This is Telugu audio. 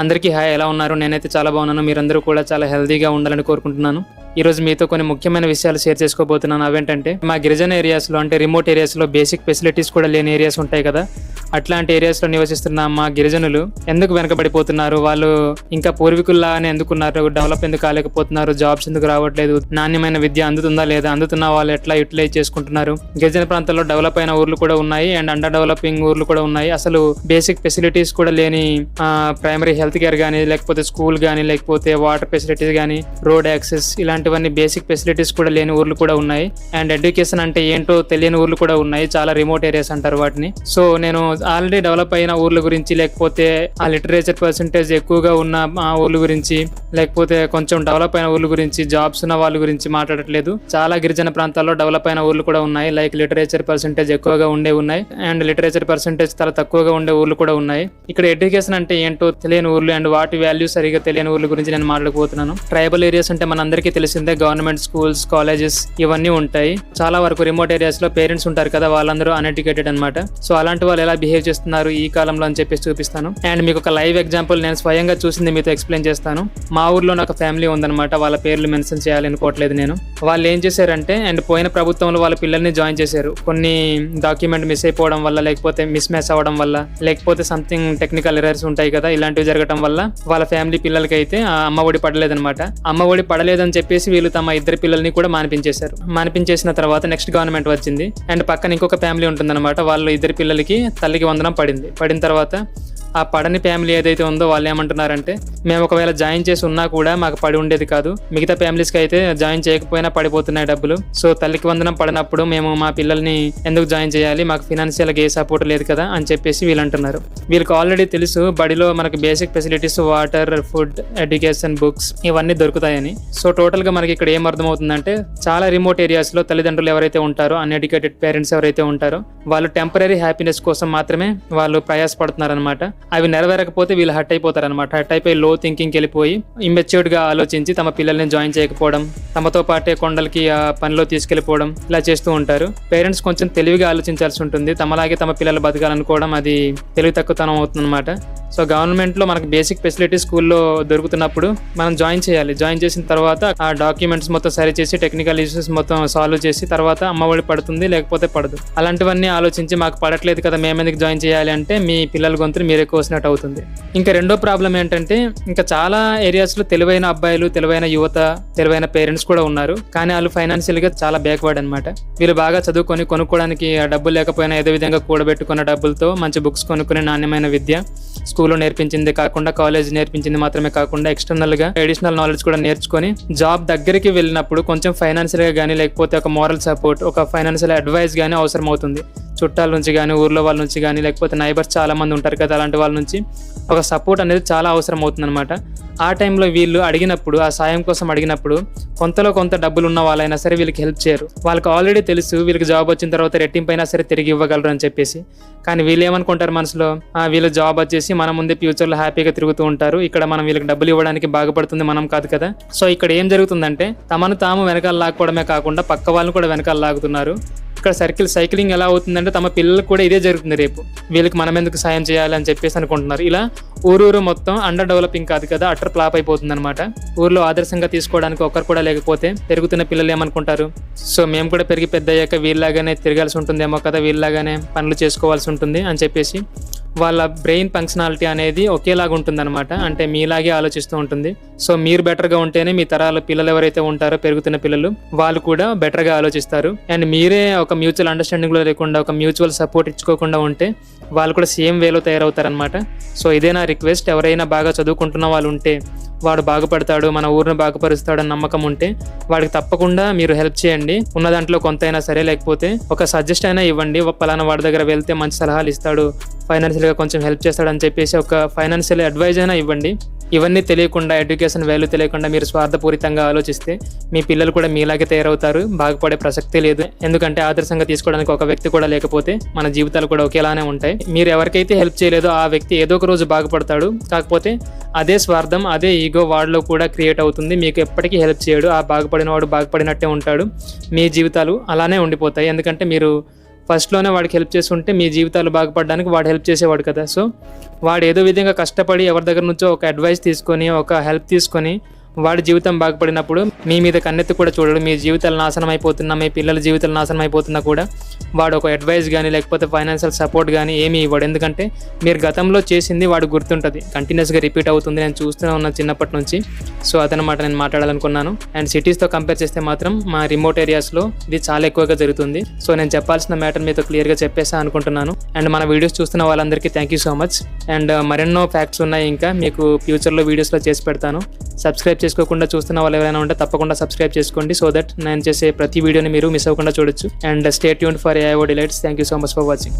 అందరికీ హాయ్ ఎలా ఉన్నారు? నేనైతే చాలా బాగున్నాను. మీరందరూ కూడా చాలా హెల్దీగా ఉండాలని కోరుకుంటున్నాను. ఈ రోజు మీతో కొన్ని ముఖ్యమైన విషయాలు షేర్ చేసుకోబోతున్నాను. అవేంటంటే మా గిరిజన ఏరియాస్లో అంటే రిమోట్ ఏరియాస్లో బేసిక్ ఫెసిలిటీస్ కూడా లేని ఏరియాస్ ఉంటాయి కదా. అట్లాంటి ఏరియాస్లో నివసిస్తున్న మా గిరిజనులు ఎందుకు వెనకబడిపోతున్నారు? వాళ్ళు ఇంకా పూర్వీకుల్లానే అని ఎందుకున్నారు? డెవలప్ ఎందుకు కాలేకపోతున్నారు? జాబ్స్ ఎందుకు రావట్లేదు? నాణ్యమైన విద్య అందుతుందా లేదా? అందుతున్న వాళ్ళు ఎట్లా యూటిలైజ్ చేసుకుంటున్నారు? గిరిజన ప్రాంతాల్లో డెవలప్ అయిన ఊర్లు కూడా ఉన్నాయి అండ్ అండర్ డెవలపింగ్ ఊర్లు కూడా ఉన్నాయి. అసలు బేసిక్ ఫెసిలిటీస్ కూడా లేని ప్రైమరీ హెల్త్ కేర్ కానీ లేకపోతే స్కూల్ కానీ లేకపోతే వాటర్ ఫెసిలిటీస్ కానీ రోడ్ యాక్సెస్ ఇలాంటివన్నీ బేసిక్ ఫెసిలిటీస్ కూడా లేని ఊర్లు కూడా ఉన్నాయి. అండ్ ఎడ్యుకేషన్ అంటే ఏంటో తెలియని ఊర్లు కూడా ఉన్నాయి. చాలా రిమోట్ ఏరియాస్ అంటారు వాటిని. సో నేను ఆల్రెడీ డెవలప్ అయిన ఊర్ల గురించి లేకపోతే ఆ లిటరేచర్ పర్సంటేజ్ ఎక్కువగా ఉన్న ఆ ఊర్ల గురించి లేకపోతే కొంచెం డెవలప్ అయిన ఊర్ల గురించి జాబ్స్ ఉన్న వాళ్ళ గురించి మాట్లాడట్లేదు. చాలా గిరిజన ప్రాంతాల్లో డెవలప్ అయిన ఊర్లు కూడా ఉన్నాయి. లైక్ లిటరేచర్ పర్సంటేజ్ ఎక్కువగా ఉండే ఉన్నాయి. అండ్ లిటరేచర్ పర్సంటేజ్ చాలా తక్కువగా ఉండే ఊర్లు కూడా ఉన్నాయి. ఇక్కడ ఎడ్యుకేషన్ అంటే ఏంటో తెలియని ఊర్లు అండ్ వాటి వాల్యూ సరిగా తెలియని ఊర్ల గురించి నేను మాట్లాడబోతున్నాను. ట్రైబల్ ఏరియాస్ అంటే మనందరికీ తెలిసిందే. గవర్నమెంట్ స్కూల్స్ కాలేజెస్ ఇవన్నీ ఉంటాయి. చాలా వరకు రిమోట్ ఏరియాస్లో పేరెంట్స్ ఉంటారు కదా వాళ్ళందరూ అన్ఎడ్యుకేటెడ్ అనమాట సో అలాంటి వాళ్ళు ఎలా బిహేవ్ చేస్తున్నారు ఈ కాలంలో అని చెప్పేసి చూపిస్తాను. అండ్ మీకు ఒక లైవ్ ఎగ్జాంపుల్ నేను స్వయంగా చూసింది మీతో ఎక్స్ప్లెయిన్ చేస్తాను. మా ఊర్లో నాకు ఫ్యామిలీ ఉందన్నమాట. వాళ్ళ పేర్లు మెన్షన్ చేయాలనుకోవట్లేదు నేను. వాళ్ళు ఏం చేశారంటే అండ్ పోయిన ప్రభుత్వంలో వాళ్ళ పిల్లల్ని జాయిన్ చేశారు. కొన్ని డాక్యుమెంట్ మిస్ అయిపోవడం వల్ల లేకపోతే మిస్ మ్యాచ్ అవ్వడం వల్ల లేకపోతే సంథింగ్ టెక్నికల్ ఎరర్స్ ఉంటాయి కదా ఇలాంటివి జరగడం వల్ల వాళ్ళ ఫ్యామిలీ పిల్లలకి అయితే ఆ అమ్మ ఒడి పడలేదనమాట అమ్మ ఒడి పడలేదని చెప్పేసి వీళ్ళు తమ ఇద్దరు పిల్లల్ని కూడా మానిపించేశారు. మానిపించేసిన తర్వాత నెక్స్ట్ గవర్నమెంట్ వచ్చింది. అండ్ పక్కన ఇంకొక ఫ్యామిలీ ఉంటుందన్నమాట. వాళ్ళు ఇద్దరు పిల్లలకి తల్లి తల్లికి వందనం పడింది. పడిన తర్వాత ఆ పడని ఫ్యామిలీ ఏదైతే ఉందో వాళ్ళు ఏమంటున్నారంటే మేము ఒకవేళ జాయిన్ చేసి ఉన్నా కూడా మాకు పడి ఉండేది కాదు. మిగతా ఫ్యామిలీస్కి అయితే జాయిన్ చేయకపోయినా పడిపోతున్నాయి డబ్బులు. సో తల్లికి వందనం పడినప్పుడు మేము మా పిల్లల్ని ఎందుకు జాయిన్ చేయాలి? మాకు ఫినాన్షియల్గా ఏ సపోర్ట్ లేదు కదా అని చెప్పేసి వీళ్ళు అంటున్నారు. వీళ్ళకి ఆల్రెడీ తెలుసు బడిలో మనకి basic facilities water food education books ఇవన్నీ దొరుకుతాయని. సో టోటల్గా మనకి ఇక్కడ ఏం అర్థమవుతుందంటే చాలా రిమోట్ ఏరియాస్లో తల్లిదండ్రులు ఎవరైతే ఉంటారో అన్ఎడ్యుకేటెడ్ పేరెంట్స్ ఎవరైతే ఉంటారో వాళ్ళు టెంపరీ హ్యాపీనెస్ కోసం మాత్రమే వాళ్ళు ప్రయాసపడుతున్నారనమాట అవి నెరవేరకపోతే వీళ్ళు హట్ అయిపోతారు అనమాట హట్ అయిపోయి లో థింకింగ్కి వెళ్ళిపోయి ఇమ్మెచ్యూర్డ్గా ఆలోచించి తమ పిల్లల్ని జాయిన్ చేయకపోవడం. తమతో పాటే కొండలకి ఆ పనిలో తీసుకెళ్ళిపోవడం ఇలా చేస్తూ ఉంటారు. పేరెంట్స్ కొంచెం తెలివిగా ఆలోచించాల్సి ఉంటుంది. తమలాగే తమ పిల్లలు బతకాలనుకోవడం అది తెలివి తక్కువతనం అవుతుందన్నమాట. సో గవర్నమెంట్లో మనకి బేసిక్ ఫెసిలిటీ స్కూల్లో దొరుకుతున్నప్పుడు మనం జాయిన్ చేయాలి. జాయిన్ చేసిన తర్వాత ఆ డాక్యుమెంట్స్ మొత్తం సరి చేసి టెక్నికల్ ఇష్యూస్ మొత్తం సాల్వ్ చేసి తర్వాత అమ్మఒడి పడుతుంది లేకపోతే పడదు. అలాంటివన్నీ ఆలోచించి మాకు పడట్లేదు కదా మేము ఎందుకు జాయిన్ చేయాలి అంటే మీ పిల్లల గొంతుని మీరే కోసినట్టు అవుతుంది. ఇంకా రెండో ప్రాబ్లం ఏంటంటే ఇంకా చాలా ఏరియాస్లో తెలివైన అబ్బాయిలు తెలివైన యువత తెలివైన పేరెంట్స్ కూడా ఉన్నారు. కానీ వాళ్ళు ఫైనాన్షియల్గా చాలా బ్యాక్వర్డ్ అనమాట వీళ్ళు బాగా చదువుకొని కొనుక్కోవడానికి ఆ డబ్బులు లేకపోయినా ఏదో విధంగా కూడబెట్టుకున్న డబ్బులతో మంచి బుక్స్ కొనుక్కునే నాణ్యమైన విద్య స్కూల్లో నేర్పించింది కాకుండా కాలేజ్ నేర్పించింది మాత్రమే కాకుండా ఎక్స్టర్నల్గా ట్రెడిషనల్ అడిషనల్ నాలెడ్జ్ కూడా నేర్చుకొని జాబ్ దగ్గరికి వెళ్ళినప్పుడు కొంచెం ఫైనాన్షియల్గా కానీ లేకపోతే ఒక మోరల్ సపోర్ట్ ఒక ఫైనాన్షియల్ అడ్వైస్ కానీ అవసరం అవుతుంది చుట్టాల నుంచి కానీ ఊర్లో వాళ్ళ నుంచి కానీ లేకపోతే నైబర్స్ చాలామంది ఉంటారు కదా అలాంటి వాళ్ళ నుంచి ఒక సపోర్ట్ అనేది చాలా అవసరం అవుతుంది ఆ టైంలో వీళ్ళు అడిగినప్పుడు ఆ సాయం కోసం అడిగినప్పుడు కొంతలో కొంత డబ్బులు ఉన్న వాళ్ళైనా సరే వీళ్ళకి హెల్ప్ చేయరు. వాళ్ళకి ఆల్రెడీ తెలుసు వీళ్ళకి జాబ్ వచ్చిన తర్వాత రెట్టింపైనా సరే తిరిగి ఇవ్వగలరు అని చెప్పేసి. కానీ వీళ్ళు ఏమనుకుంటారు మనసులో? వీళ్ళు జాబ్ వచ్చేసి మన ముందే ఫ్యూచర్లో హ్యాపీగా తిరుగుతూ ఉంటారు. ఇక్కడ మనం వీళ్ళకి డబ్బులు ఇవ్వడానికి బాగుపడుతుంది మనం కాదు కదా. సో ఇక్కడ ఏం జరుగుతుందంటే తమను తాము వెనకాల లాక్కోవడమే కాకుండా పక్క వాళ్ళని కూడా వెనకాల లాగుతున్నారు. ఇక్కడ సర్కిల్ సైక్లింగ్ ఎలా అవుతుందంటే తమ పిల్లలకు కూడా ఇదే జరుగుతుంది రేపు. వీళ్ళకి మనం ఎందుకు సాయం చేయాలి అని చెప్పేసి అనుకుంటున్నారు. ఇలా ఊరూరు మొత్తం అండర్ డెవలపింగ్ కాదు కదా అటర్ ఫ్లాప్ అయిపోతుంది అనమాట ఊర్లో ఆదర్శంగా తీసుకోవడానికి ఒకరు కూడా లేకపోతే పెరుగుతున్న పిల్లలు ఏమనుకుంటారు? సో మేము కూడా పెరిగి పెద్ద అయ్యాక వీళ్ళలాగానే తిరగాల్సి ఉంటుందేమో కదా వీళ్ళలాగానే పనులు చేసుకోవాల్సి ఉంటుంది అని చెప్పేసి వాళ్ళ బ్రెయిన్ ఫంక్షనాలిటీ అనేది ఒకేలాగా ఉంటుందన్నమాట. అంటే మీలాగే ఆలోచిస్తూ ఉంటుంది. సో మీరు బెటర్గా ఉంటేనే మీ తరాల పిల్లలు ఎవరైతే ఉంటారో పెరుగుతున్న పిల్లలు వాళ్ళు కూడా బెటర్గా ఆలోచిస్తారు. అండ్ మీరే ఒక మ్యూచువల్ అండర్స్టాండింగ్లో లేకుండా ఒక మ్యూచువల్ సపోర్ట్ ఇచ్చుకోకుండా ఉంటే వాళ్ళు కూడా సేమ్ వేలో తయారవుతారనమాట సో ఇదే నా రిక్వెస్ట్ ఎవరైనా బాగా చదువుకుంటున్న వాళ్ళు ఉంటే వాడు బాగుపడతాడు మన ఊరిని బాగుపరుస్తాడు అని నమ్మకం ఉంటే వాడికి తప్పకుండా మీరు హెల్ప్ చేయండి. ఉన్న దాంట్లో కొంత అయినా సరే లేకపోతే ఒక సజెస్ట్ అయినా ఇవ్వండి. పలానా వాడి దగ్గర వెళ్తే మంచి సలహాలు ఇస్తాడు. ఫైనాన్షియల్గా కొంచెం హెల్ప్ చేస్తాడని చెప్పేసి ఒక ఫైనాన్షియల్ అడ్వైజ్ అయినా ఇవ్వండి. ఇవన్నీ తెలియకుండా ఎడ్యుకేషన్ వాల్యూ తెలియకుండా మీరు స్వార్థపూరితంగా ఆలోచిస్తే మీ పిల్లలు కూడా మీలాగే తయారవుతారు. బాగుపడే ప్రసక్తే లేదు. ఎందుకంటే ఆదర్శంగా తీసుకోవడానికి ఒక వ్యక్తి కూడా లేకపోతే మన జీవితాలు కూడా ఒకేలానే ఉంటాయి. మీరు ఎవరికైతే హెల్ప్ చేయలేదో ఆ వ్యక్తి ఏదో ఒక రోజు బాగుపడతాడు. కాకపోతే అదే స్వార్థం అదే ఈగో వాడిలో కూడా క్రియేట్ అవుతుంది. మీకు ఎప్పటికీ హెల్ప్ చేయడు. ఆ బాగుపడిన వాడు బాగుపడినట్టే ఉంటాడు. మీ జీవితాలు అలానే ఉండిపోతాయి. ఎందుకంటే మీరు ఫస్ట్లోనే వాడికి హెల్ప్ చేస్తుంటే మీ జీవితాలు బాగుపడడానికి వాడు హెల్ప్ చేసేవాడు కదా. సో వాడు ఏదో విధంగా కష్టపడి ఎవరి దగ్గర నుంచో ఒక అడ్వైస్ తీసుకొని ఒక హెల్ప్ తీసుకొని వాడి జీవితం బాగుపడినప్పుడు మీ మీద కన్నెత్తి కూడా చూడడు. మీ జీవితాలు నాశనం అయిపోతున్నా మీ పిల్లల జీవితాలు నాశనం అయిపోతున్నా కూడా వాడు ఒక అడ్వైస్ కానీ లేకపోతే ఫైనాన్షియల్ సపోర్ట్ కానీ ఏమీ ఇవ్వడు. ఎందుకంటే మీరు గతంలో చేసింది వాడు గుర్తుంటుంది. కంటిన్యూస్గా రిపీట్ అవుతుంది. నేను చూస్తూనే ఉన్నాను చిన్నప్పటి నుంచి. సో అదనమాట నేను మాట్లాడాలనుకున్నాను. అండ్ సిటీస్తో కంపేర్ చేస్తే మాత్రం మా రిమోట్ ఏరియాస్లో ఇది చాలా ఎక్కువగా జరుగుతుంది. సో నేను చెప్పాల్సిన మ్యాటర్ మీతో క్లియర్గా చెప్పేసా అనుకుంటున్నాను. అండ్ మన వీడియోస్ చూస్తున్న వాళ్ళందరికీ thank you so much and మరెన్నో ఫ్యాక్ట్స్ ఉన్నాయి. ఇంకా మీకు ఫ్యూచర్లో వీడియోస్లో చేసి పెడతాను. సబ్స్క్రైబ్ చేసుకోకుండా చూస్తున్న వాళ్ళు ఎవరైనా ఉంటే తప్పకుండా సబ్స్క్రైబ్ చేసుకోండి. సో దట్ నేను చేసే ప్రతి వీడియోని మీరు మిస్ అవ్వకుండా చూడొచ్చు. And stay tune for AIO delights thank you so much for watching